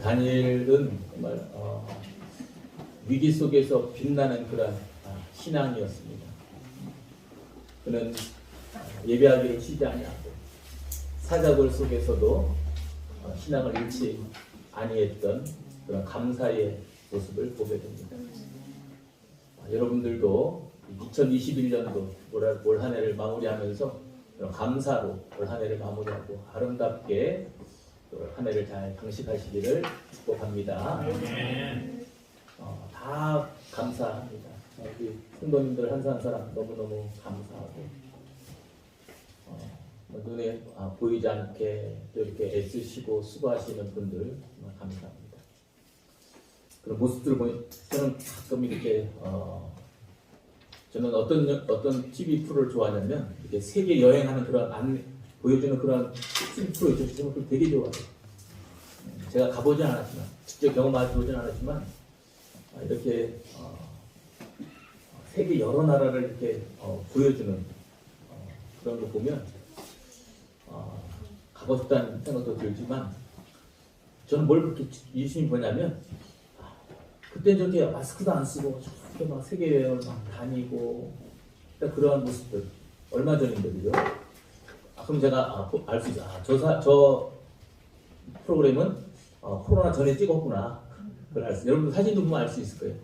다니엘은 정말 어, 위기 속에서 빛나는 그런 아, 신앙이었습니다. 그는 어, 예배하기를 쉬지 아니하고 사자굴 속에서도 어, 신앙을 잃지 아니했던 그런 감사의 모습을 보게 됩니다. 아, 여러분들도 2021년도 올 한 해를 마무리하면서 감사로 올 한 해를 마무리하고 아름답게 또한 해를 잘 장식하시기를 축복합니다. 어, 다 감사합니다. 어, 우리 성도님들 한 사람 한 사람 너무너무 감사하고 어, 뭐 눈에 아, 보이지 않게 또 이렇게 애쓰시고 수고하시는 분들 정말 감사합니다. 그런 모습들을 보니 저는 가끔 이렇게 어, 저는 어떤 여- 어떤 TV 프로를 좋아하냐면 이렇게 세계 여행하는 그런 안 보여주는 그런 프로 있죠. 그걸 되게 좋아해요. 음, 제가 가보진 않았지만 직접 경험하지 보진 않았지만 아, 이렇게 어, 세계 여러 나라를 이렇게 어, 보여주는 어, 그런 거 보면 어, 가고 싶다는 생각도 들지만 저는 뭘 그렇게 유심히 보냐면 아, 그때 저렇게 마스크도 안 쓰고 저렇게 막 세계 여행을 막 다니고 그러니까 그러한 모습들 얼마 전인데도요. 아, 그럼 제가 알수 있어. 아, 저, 사, 저 프로그램은 어, 코로나 전에 찍었구나. 그걸 알 수, 여러분 사진도 보면 알 수 있을 거예요.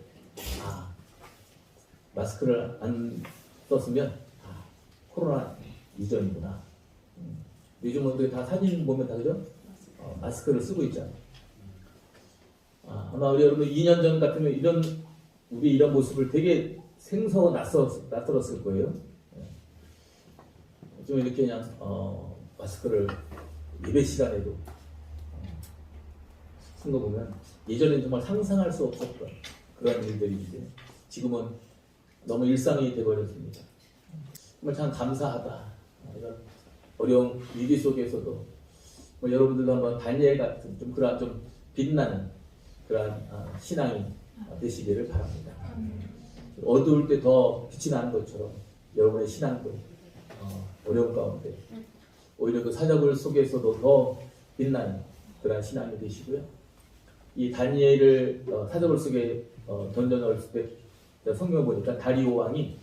아, 마스크를 안 썼으면 아, 코로나 이전이구나. 음, 요즘은 그다 사진 보면 다 그죠? 어, 마스크를 쓰고 있잖아요. 아, 아마 우리 여러분 2년 전 같으면 이런 우리 이런 모습을 되게 생소 낯설, 낯설었을 거예요. 예. 좀 이렇게 그냥 어, 마스크를 예배 시간에도 쓴 거 보면 예전엔 정말 상상할 수 없었던 그런 일들이 이제 지금은 너무 일상이 되어버렸습니다. 정말 참 감사하다. 이런 어려운 위기 속에서도 뭐 여러분들도 한번 다니엘 같은 좀 그러한 좀 빛나는 그러한 아, 신앙이 되시기를 바랍니다. 어두울 때 더 빛이 나는 것처럼 여러분의 신앙도 어, 어려운 가운데 오히려 그 사자굴 속에서도 더 빛나는 그러한 신앙이 되시고요. 이 다니엘을 어, 사자굴 속에 어, 던져 넣었을 때 성경 보니까 다리오 왕이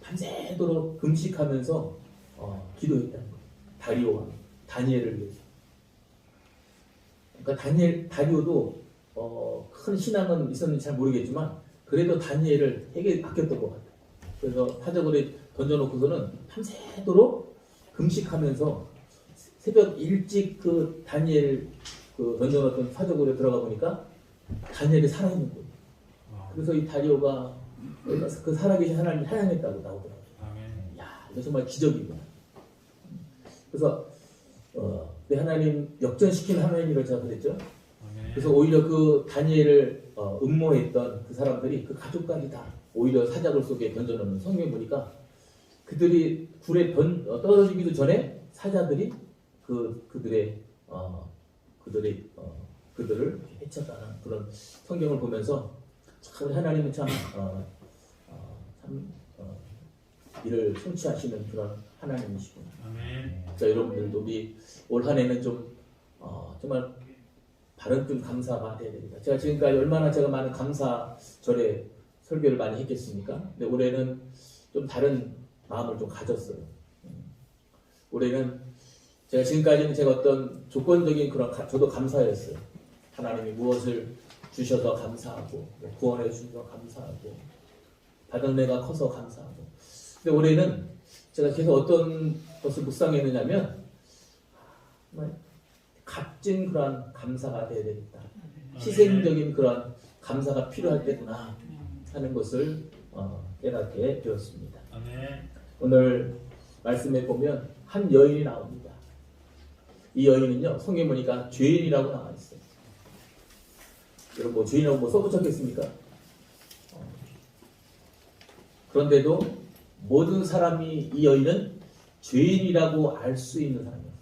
밤새도록 금식하면서 어, 기도했다는 거예요. 다리오 왕, 다니엘을 위해서. 그러니까 다니엘, 다리오도 어, 큰 신앙은 있었는지 잘 모르겠지만 그래도 다니엘을 되게 아꼈던 것 같아요. 그래서 사자굴에 던져놓고서는 밤새도록 금식하면서 새벽 일찍 그 다니엘 그 던져놓던 사자굴에 들어가 보니까 다니엘이 살아있는 거예요. 그래서 이 다리오가 그 살아계신 하나님을 찬양했다고 나오더라고요. 야, 이거 정말 기적이구나. 그래서 어, 내 하나님 역전시킨 하나님이라고 제가 그랬죠. 그래서 오히려 그 다니엘을 어, 음모했던 그 사람들이 그 가족까지 다 오히려 사자굴 속에 던져놓는 성경 보니까 그들이 굴에 던, 어, 떨어지기도 전에 사자들이 그 그들의 어, 그들의 어, 그들을 해쳤다는 그런 성경을 보면서 참 하나님은 참, 어, 어, 참 어, 이를 성취하시는 그런 하나님이시구나. 자 여러분들도 우리 올 한해는 좀 어, 정말 바른 좀 감사가 돼야 됩니다. 제가 지금까지 얼마나 제가 많은 감사 절에 설교를 많이 했겠습니까? 근데 올해는 좀 다른 마음을 좀 가졌어요. 음. 올해는 제가 지금까지는 제가 어떤 조건적인 그런 가- 저도 감사였어요. 하나님이 무엇을 주셔서 감사하고 구원해 주셔서 감사하고 받은 내가 커서 감사하고. 근데 올해는 제가 계속 어떤 것을 묵상했느냐면 값진 그런 감사가 돼야 되겠다. 희생적인 그런 감사가 필요할 때구나 하는 것을 어, 깨닫게 되었습니다. 오늘 말씀에 보면 한 여인이 나옵니다. 이 여인은요 성경 보니까 죄인이라고 나와 있어요. 여러분 뭐 죄인이라고 뭐 써붙였겠습니까? 어. 그런데도 모든 사람이 이 여인은 죄인이라고 알 수 있는 사람이었어요.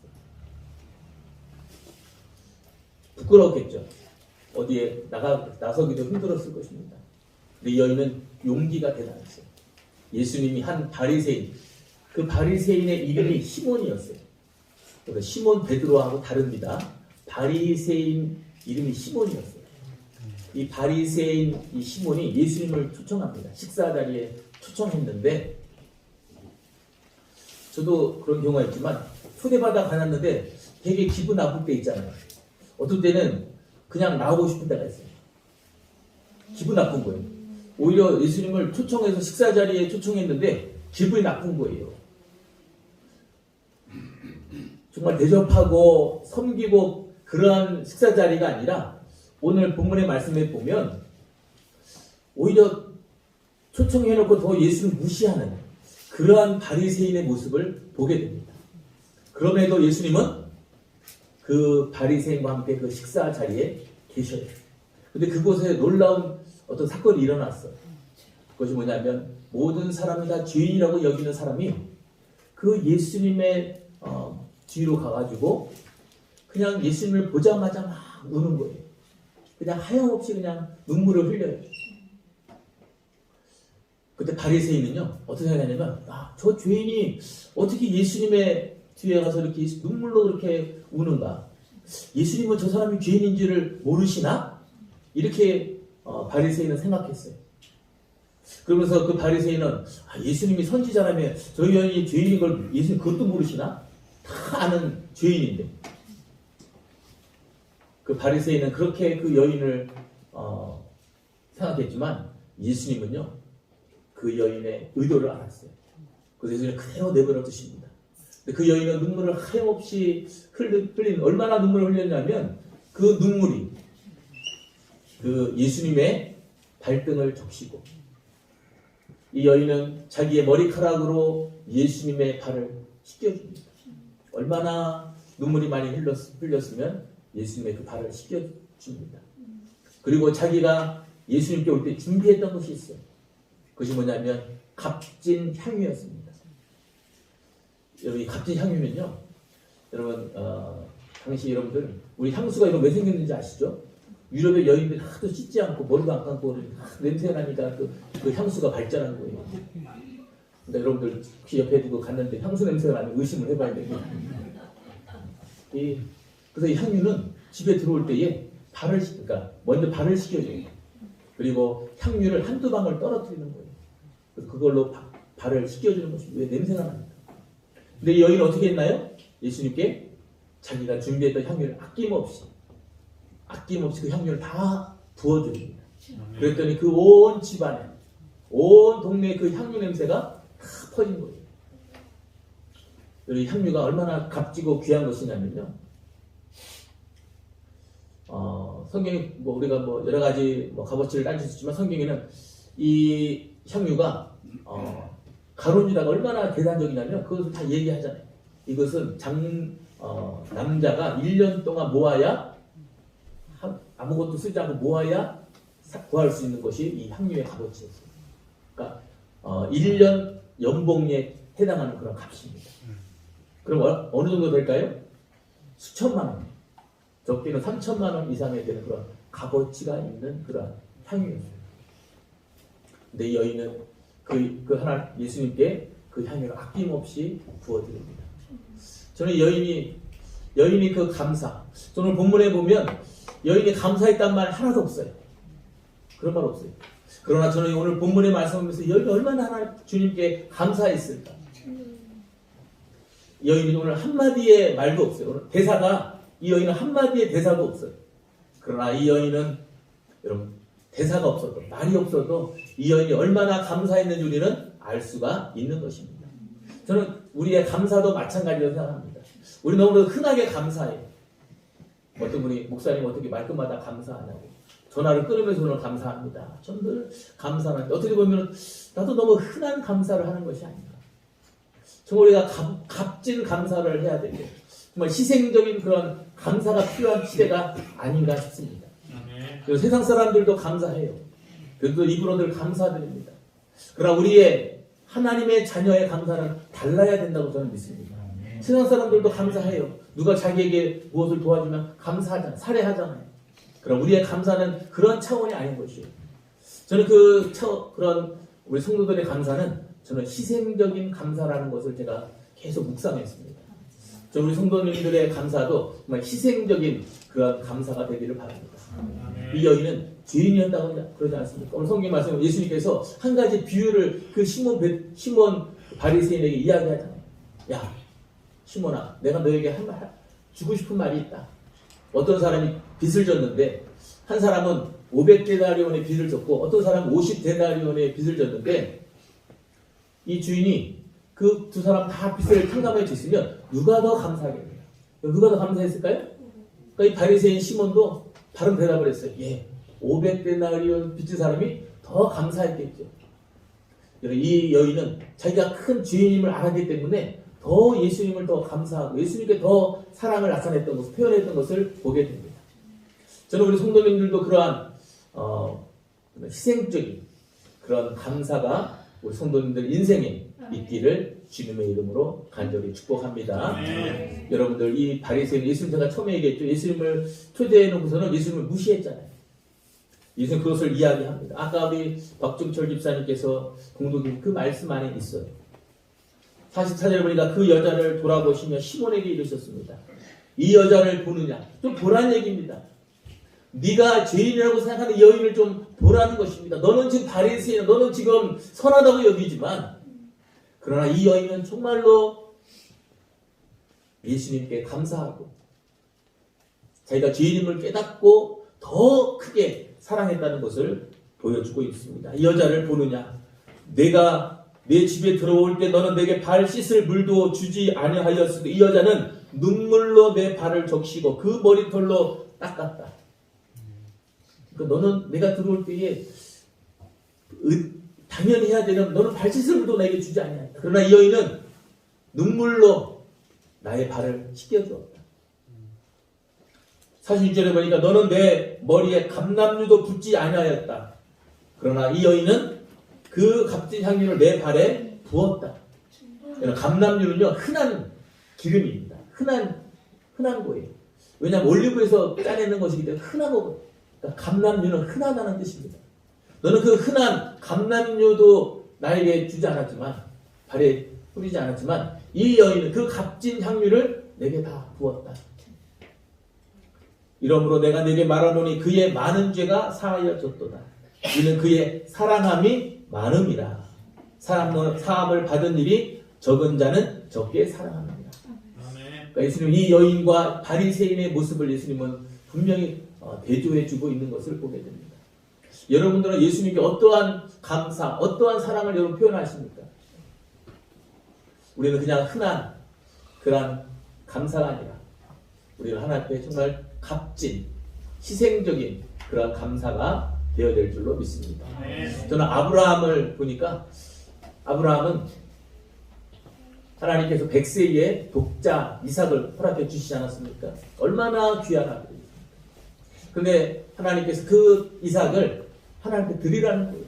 부끄럽겠죠. 어디에 나가 나서기도 힘들었을 것입니다. 근데 이 여인은 용기가 대단했어요. 예수님이 한 바리새인 그 바리새인의 이름이 시몬이었어요. 그래서 시몬 베드로하고 다릅니다. 바리새인 이름이 시몬이었어요. 이 바리새인 이 시몬이 예수님을 초청합니다. 식사 자리에 초청했는데 저도 그런 경우가 있지만 초대받아 가놨는데 되게 기분 나쁠 때 있잖아요. 어떤 때는 그냥 나오고 싶은 때가 있어요. 기분 나쁜 거예요. 오히려 예수님을 초청해서 식사 자리에 초청했는데 기분이 나쁜 거예요. 정말 대접하고 섬기고 그러한 식사 자리가 아니라 오늘 본문의 말씀에 보면 오히려 초청해놓고 더 예수를 무시하는 그러한 바리새인의 모습을 보게 됩니다. 그럼에도 예수님은 그 바리새인과 함께 그 식사 자리에 계셔요. 근데 그곳에 놀라운 어떤 사건이 일어났어요. 그것이 뭐냐면 모든 사람이 다 죄인이라고 여기는 사람이 그 예수님의 어, 뒤로 가가지고 그냥 예수님을 보자마자 막 우는 거예요. 그냥 하염없이 그냥 눈물을 흘려요. 그때 바리새인은요 어떻게 생각하냐면 아, 저 죄인이 어떻게 예수님의 뒤에 가서 이렇게 눈물로 그렇게 우는가? 예수님은 저 사람이 죄인인지를 모르시나? 이렇게 어, 바리새인은 생각했어요. 그러면서 그 바리새인은 아, 예수님이 선지자라며 저 여인이 죄인인 걸 예수님 그것도 모르시나? 다 아는 죄인인데. 그 바리새인은 그렇게 그 여인을 어, 생각했지만 예수님은요 그 여인의 의도를 알았어요. 그래서 예수님 그대로 내버려 두십니다. 그 여인은 눈물을 하염없이 흘린 얼마나 눈물을 흘렸냐면 그 눈물이 그 예수님의 발등을 적시고 이 여인은 자기의 머리카락으로 예수님의 발을 씻겨줍니다. 얼마나 눈물이 많이 흘렸으면 예수님의 그 발을 씻겨줍니다. 그리고 자기가 예수님께 올 때 준비했던 것이 있어요. 그것이 뭐냐면 값진 향유였습니다. 이 값진 향유는요. 여러분 어, 당시 여러분들 우리 향수가 이런 왜 생겼는지 아시죠? 유럽의 여인들이 하도 씻지 않고 머리도 안 감고 냄새 나니까 그, 그 향수가 발전한 거예요. 근데 여러분들 혹시 옆에 두고 갔는데 향수 냄새가 나면 의심을 해봐야 돼요. 이, 그래서 이 향유는 집에 들어올 때에 발을 씻- 그러니까 먼저 발을 씻겨줘요. 그리고 향유를 한두 방울 떨어뜨리는 거예요. 그래서 그걸로 바- 발을 씻겨주는 것입니다. 왜 냄새가 납니다. 근데 이 여인은 어떻게 했나요? 예수님께 자기가 준비했던 향유를 아낌없이 아낌없이 그 향유를 다 부어줍니다. 그랬더니 그 온 집안에 온 동네에 그 향유 냄새가 다 퍼진 거예요. 이 향유가 얼마나 값지고 귀한 것이냐면요. 어, 성경에 뭐 우리가 뭐 여러 가지 뭐 값어치를 따질 수 있지만 성경에는 이 향유가 어, 가론유다가 얼마나 대단적이냐면 그것을 다 얘기하잖아요. 이것은 장 어, 남자가 1년 동안 모아야 한- 아무것도 쓰지 않고 모아야 사- 구할 수 있는 것이 이 향유의 값어치였어요. 그러니까 어, 1년 연봉에 해당하는 그런 값입니다. 그럼 어, 어느 정도 될까요? 수천만 원. 적게는 3천만 원 이상이 되는 그런 값어치가 있는 그런 향유였어요. 근데 이 여인은 그, 그 하나 예수님께 그 향유를 아낌없이 부어드립니다. 저는 이 여인이 여인이 그 감사. 저는 본문에 보면 여인이 감사했단 말 하나도 없어요. 그런 말 없어요. 그러나 저는 오늘 본문의 말씀하면서 여인이 얼마나 하나 주님께 감사했을까. 여인이 오늘 한마디의 말도 없어요. 오늘 대사가 이 여인은 한마디의 대사도 없어요. 그러나 이 여인은 여러분 대사가 없어도 말이 없어도 이 여인이 얼마나 감사했는지 우리는 알 수가 있는 것입니다. 저는 우리의 감사도 마찬가지라고 생각합니다. 우리 너무 흔하게 감사해요. 어떤 분이 목사님 어떻게 말끝마다 감사하냐고 전화를 끊으면서 오늘 감사합니다. 저늘 감사하는데 어떻게 보면 나도 너무 흔한 감사를 하는 것이 아닌가. 정말 우리가 값, 값진 감사를 해야 되고 정말 희생적인 그런 감사가 필요한 시대가 아닌가 싶습니다. 그리고 세상 사람들도 감사해요. 그래도 입으로 늘 감사드립니다. 그러나 우리의 하나님의 자녀의 감사는 달라야 된다고 저는 믿습니다. 세상 사람들도 감사해요. 누가 자기에게 무엇을 도와주면 감사하잖아요. 살해하잖아요. 그럼 우리의 감사는 그런 차원이 아닌 것이에요. 저는 그 차, 그런 우리 성도들의 감사는 저는 희생적인 감사라는 것을 제가 계속 묵상했습니다. 저 우리 성도님들의 감사도 정말 희생적인 그런 감사가 되기를 바랍니다. 이 여인은 죄인이었다고 그러지 않습니까? 오늘 성경 말씀 예수님께서 한 가지 비유를 그 시몬 베, 시몬 바리새인에게 이야기하잖아요. 야, 시몬아, 내가 너에게 한 말, 주고 싶은 말이 있다. 어떤 사람이 빚을 졌는데 한 사람은 500데나리온의 빚을 졌고 어떤 사람은 50데나리온의 빚을 졌는데 이 주인이 그 두 사람 다 빚을 탕감해 줬으면 누가 더 감사하겠느냐? 누가 더 감사했을까요? 그러니까 이 바리새인 시몬도 바른 대답을 했어요. 예, 500데나리온 빚진 사람이 더 감사했겠죠. 이 여인은 자기가 큰 죄인임을 알았기 때문에 더 예수님을 더 감사하고 예수님께 더 사랑을 나타냈던 것을 표현했던 것을 보게 됩니다. 저는 우리 성도님들도 그러한 어, 희생적인 그런 감사가 우리 성도님들 인생에 있기를 주님의 이름으로 간절히 축복합니다. 여러분들 이 바리새인 예수님 제가 처음에 얘기했죠. 예수님을 초대해 놓고서는 예수님을 무시했잖아요. 예수님 그것을 이야기합니다. 아까 우리 박종철 집사님께서 공동님 그 말씀 안에 있어요. 44절에 보니까 그 여자를 돌아보시며 시몬에게 이르셨습니다. 이 여자를 보느냐? 좀 보라는 얘기입니다. 네가 죄인이라고 생각하는 여인을 좀 보라는 것입니다. 너는 지금 바리새인, 너는 지금 선하다고 여기지만 그러나 이 여인은 정말로 예수님께 감사하고 자기가 죄인임을 깨닫고 더 크게 사랑했다는 것을 보여주고 있습니다. 이 여자를 보느냐? 내가 내 집에 들어올 때 너는 내게 발 씻을 물도 주지 아니하였으니 이 여자는 눈물로 내 발을 적시고 그 머리털로 닦았다. 그러니까 너는 내가 들어올 때에 의- 당연히 해야 되는 너는 발 씻을 물도 내게 주지 아니하였다. 그러나 이 여인은 눈물로 나의 발을 씻겨주었다. 46절에 보니까 너는 내 머리에 감남류도 붓지 아니하였다. 그러나 이 여인은 그 값진 향유를 내 발에 부었다. 여러분, 감남류는요 흔한 기름입니다. 흔한 흔한 거예요. 왜냐하면 올리브에서 짜내는 것이기 때문에 흔한 거. 그러니까 감남류는 흔하다는 뜻입니다. 너는 그 흔한 감남류도 나에게 주지 않았지만 발에 뿌리지 않았지만 이 여인은 그 값진 향유를 내게 다 부었다. 이러므로 내가 내게 말하노니 그의 많은 죄가 사하여 졌도다. 이는 그의 사랑함이 많음이라. 사람 사함을 받은 일이 적은 자는 적게 사랑합니다. 그러니까 예수님 이 여인과 바리새인의 모습을 예수님은 분명히 어, 대조해 주고 있는 것을 보게 됩니다. 여러분들은 예수님께 어떠한 감사, 어떠한 사랑을 여러분 표현하십니까? 우리는 그냥 흔한 그런 감사가 아니라 우리는 하나님 앞에 정말 값진 희생적인 그런 감사가 되어야 될 줄로 믿습니다. 저는 아브라함을 보니까 아브라함은 하나님께서 백세의 독자 이삭을 허락해 주시지 않았습니까? 얼마나 귀한 아들입니까? 근데 하나님께서 그 이삭을 하나님께 드리라는 거예요.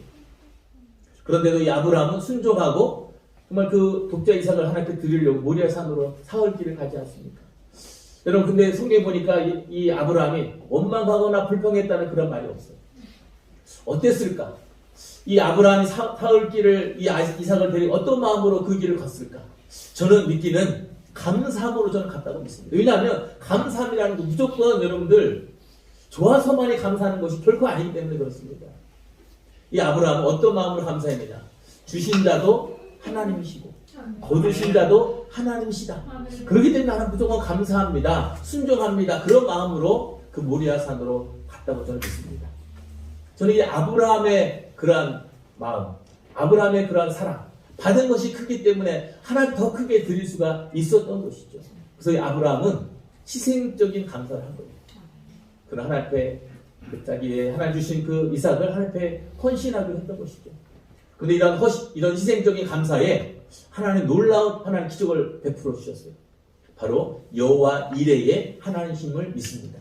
그런데도 이 아브라함은 순종하고 정말 그 독자 이삭을 하나님께 드리려고 모리아 산으로 사흘 길을 가지 않습니까? 여러분 근데 성경에 보니까 이, 이 아브라함이 원망하거나 불평했다는 그런 말이 없어요. 어땠을까? 이 아브라함이 사, 사흘 길을 이 이삭을 데리고 어떤 마음으로 그 길을 갔을까? 저는 믿기는 감사함으로 저는 갔다고 믿습니다. 왜냐하면 감사함이라는 거 무조건 여러분들 좋아서만이 감사하는 것이 결코 아니기 때문에 그렇습니다. 이 아브라함은 어떤 마음으로 감사했느냐? 주신 자도 하나님이시고 거두신 자도 하나님이시다. 그렇기 때문에 나는 무조건 감사합니다. 순종합니다. 그런 마음으로 그 모리아 산으로 갔다고 저는 믿습니다. 저는 이 아브라함의 그러한 마음, 아브라함의 그러한 사랑, 받은 것이 크기 때문에 하나님 더 크게 드릴 수가 있었던 것이죠. 그래서 이 아브라함은 희생적인 감사를 한 거예요. 그 하나님 앞에 그 자기의 하나님 주신 그 이삭을 하나님 앞에 헌신하기로 했던 것이죠. 근데 이런 허시, 이런 희생적인 감사에 하나님 놀라운 하나님 기적을 베풀어 주셨어요. 바로 여호와 이레의 하나님심을 믿습니다.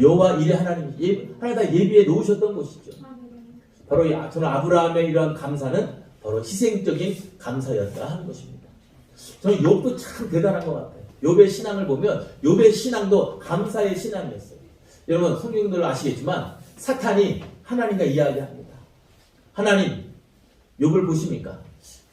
여호와 이레 하나님 예, 하나님 다 예비해 놓으셨던 것이죠. 바로 이, 저는 아브라함의 이러한 감사는 바로 희생적인 감사였다 하는 것입니다. 저는 욥도 참 대단한 것 같아요. 욥의 신앙을 보면 욥의 신앙도 감사의 신앙이었어요. 여러분 성경들 아시겠지만 사탄이 하나님과 이야기합니다. 하나님 욥을 보십니까?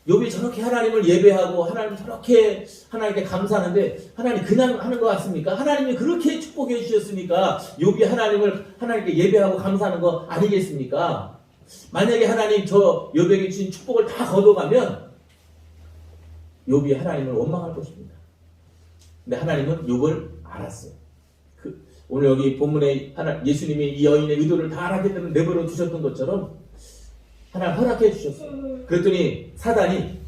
욥이 저렇게 하나님을 예배하고 하나님 저렇게 하나님께 감사하는데 하나님 그냥 하는 것 같습니까? 하나님이 그렇게 축복해 주셨으니까 욥이 하나님을 하나님께 예배하고 감사하는 거 아니겠습니까? 만약에 하나님 저 욥에게 주신 축복을 다 거둬가면 욥이 하나님을 원망할 것입니다. 근데 하나님은 욥을 알았어요. 그 오늘 여기 본문에 하나 예수님이 이 여인의 의도를 다 알았기 때문에 내버려 두셨던 것처럼 하나님 허락해 주셨어요. 그랬더니 사단이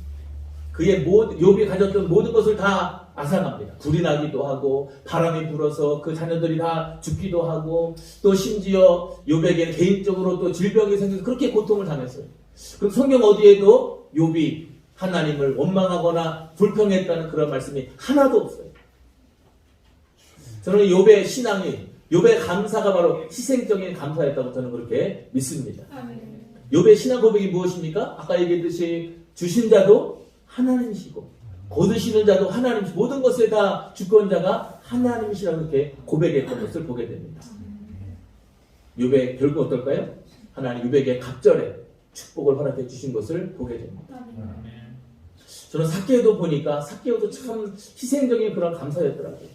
그의 모든 욥이 가졌던 모든 것을 다 앗아갑니다. 불이 나기도 하고 바람이 불어서 그 자녀들이 다 죽기도 하고 또 심지어 욥에게 개인적으로 또 질병이 생겨서 그렇게 고통을 당했어요. 그럼 성경 어디에도 욥이 하나님을 원망하거나 불평했다는 그런 말씀이 하나도 없어요. 저는 욥의 신앙이 욥의 감사가 바로 희생적인 감사였다고 저는 그렇게 믿습니다. 아멘. 욥의 신앙 고백이 무엇입니까? 아까 얘기했듯이 주신 자도 하나님이시고 거두시는 자도 하나님이시고 모든 것에 다 주권자가 하나님이시라고 이렇게 고백했던 것을 보게 됩니다. 욥의 결국 어떨까요? 하나님 욥에게 갑절에 축복을 허락해 주신 것을 보게 됩니다. 저는 사케오도 보니까 사케오도 참 희생적인 그런 감사였더라고요.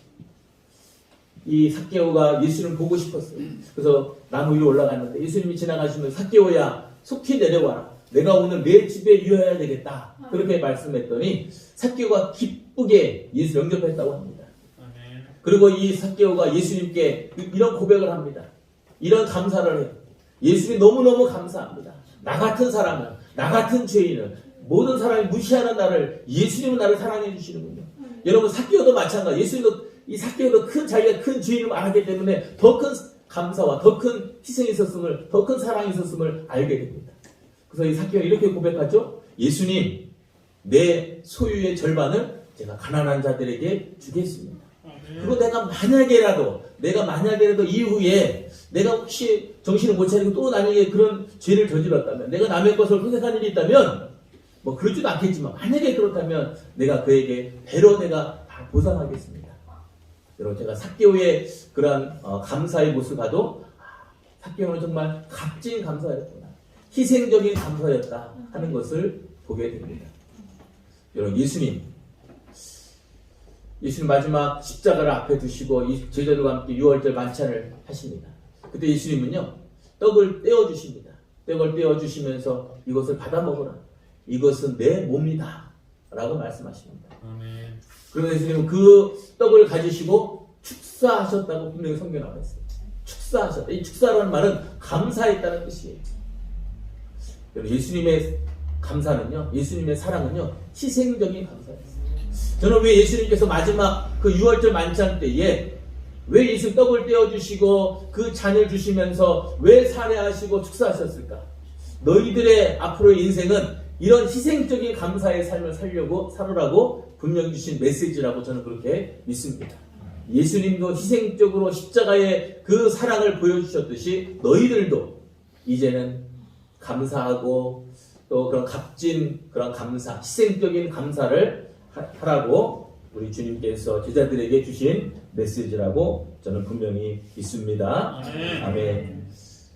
이 사케오가 예수를 보고 싶었어요. 그래서 나무 위로 올라갔는데 예수님이 지나가시면 사케오야 속히 내려와라. 내가 오늘 내 집에 이어야 되겠다. 그렇게 말씀했더니 사케오가 기쁘게 예수 영접했다고 합니다. 그리고 이 사케오가 예수님께 이런 고백을 합니다. 이런 감사를 해요. 예수님 너무너무 감사합니다. 나 같은 사람은, 나 같은 죄인은, 모든 사람이 무시하는 나를, 예수님은 나를 사랑해 주시는군요. 여러분, 사케오도 마찬가지. 예수님도, 이 사케오도 큰, 자기가 큰 죄인을 알았기 때문에 더 큰 감사와 더 큰 희생이 있었음을, 더 큰 사랑이 있었음을 알게 됩니다. 그래서 이 사케오가 이렇게 고백하죠. 예수님, 내 소유의 절반을 제가 가난한 자들에게 주겠습니다. 그리고 내가 만약에라도 내가 만약에라도 이후에 내가 혹시 정신을 못 차리고 또 남에게 그런 죄를 저질렀다면 내가 남의 것을 훼손한 일이 있다면 뭐 그러지도 않겠지만 만약에 그렇다면 내가 그에게 배로 내가 다 보상하겠습니다. 여러분 제가 사개오의 그러한 어, 감사의 모습을 봐도 아, 사개오는 정말 값진 감사였구나 희생적인 감사였다 하는 것을 보게 됩니다. 여러분 예수님 예수님 마지막 십자가를 앞에 두시고 이 제자들과 함께 유월절 만찬을 하십니다. 그때 예수님은요 떡을 떼어 주십니다. 떡을 떼어 주시면서 이것을 받아 먹으라. 이것은 내 몸이다 라고 말씀하십니다. 아멘. 그러면 예수님은 그 떡을 가지시고 축사하셨다고 분명히 성경에 나와 있어요. 축사하셨다. 이 축사라는 말은 감사했다는 뜻이에요. 예수님의 감사는요, 예수님의 사랑은요, 희생적인 감사였어요. 저는 왜 예수님께서 마지막 그 6월절 만찬 때에 왜 예수 떡을 떼어주시고 그 잔을 주시면서 왜 살해하시고 축사하셨을까? 너희들의 앞으로의 인생은 이런 희생적인 감사의 삶을 살려고 살으라고 분명히 주신 메시지라고 저는 그렇게 믿습니다. 예수님도 희생적으로 십자가의 그 사랑을 보여주셨듯이 너희들도 이제는 감사하고 또 그런 값진 그런 감사, 희생적인 감사를 하- 하라고 우리 주님께서 제자들에게 주신 메시지라고 저는 분명히 믿습니다. 아멘. 아멘.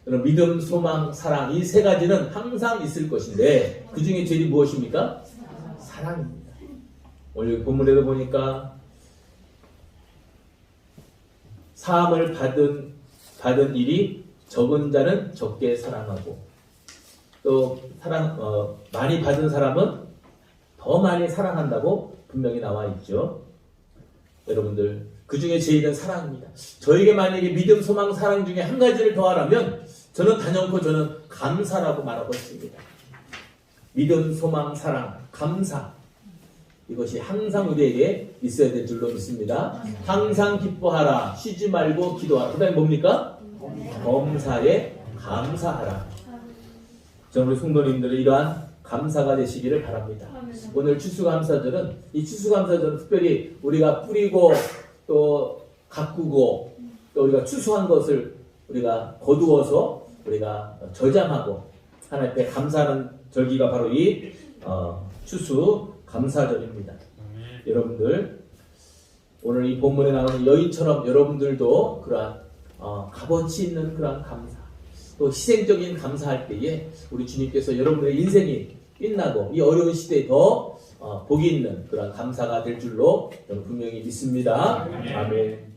그럼 믿음, 소망, 사랑 이 세 가지는 항상 있을 것인데 그 중에 제일 무엇입니까? 사랑입니다. 오늘 본문에도 보니까 사함을 받은 받은 일이 적은 자는 적게 사랑하고 또 사랑 어, 많이 받은 사람은 더 많이 사랑한다고 분명히 나와 있죠. 여러분들 그 중에 제일은 사랑입니다. 저에게 만약에 믿음, 소망, 사랑 중에 한 가지를 더하라면 저는 단연코 저는 감사라고 말하고 있습니다. 믿음, 소망, 사랑, 감사 이것이 항상 우리에게 있어야 될 줄로 믿습니다. 항상 기뻐하라, 쉬지 말고 기도하라. 그 다음에 뭡니까? 범사에 감사하라. 저는 우리 성도님들의 이러한 감사가 되시기를 바랍니다. 오늘 추수감사절은 이 추수감사절은 특별히 우리가 뿌리고 또 가꾸고 또 우리가 추수한 것을 우리가 거두어서 우리가 저장하고 하나님 앞에 감사하는 절기가 바로 이 어, 추수 감사절입니다. 아멘. 여러분들 오늘 이 본문에 나오는 여인처럼 여러분들도 그러한 어, 값어치 있는 그러한 감사 또 희생적인 감사할 때에 우리 주님께서 여러분의 인생이 빛나고 이 어려운 시대에 더 어, 복이 있는 그런 감사가 될 줄로 저는 분명히 믿습니다. 아멘.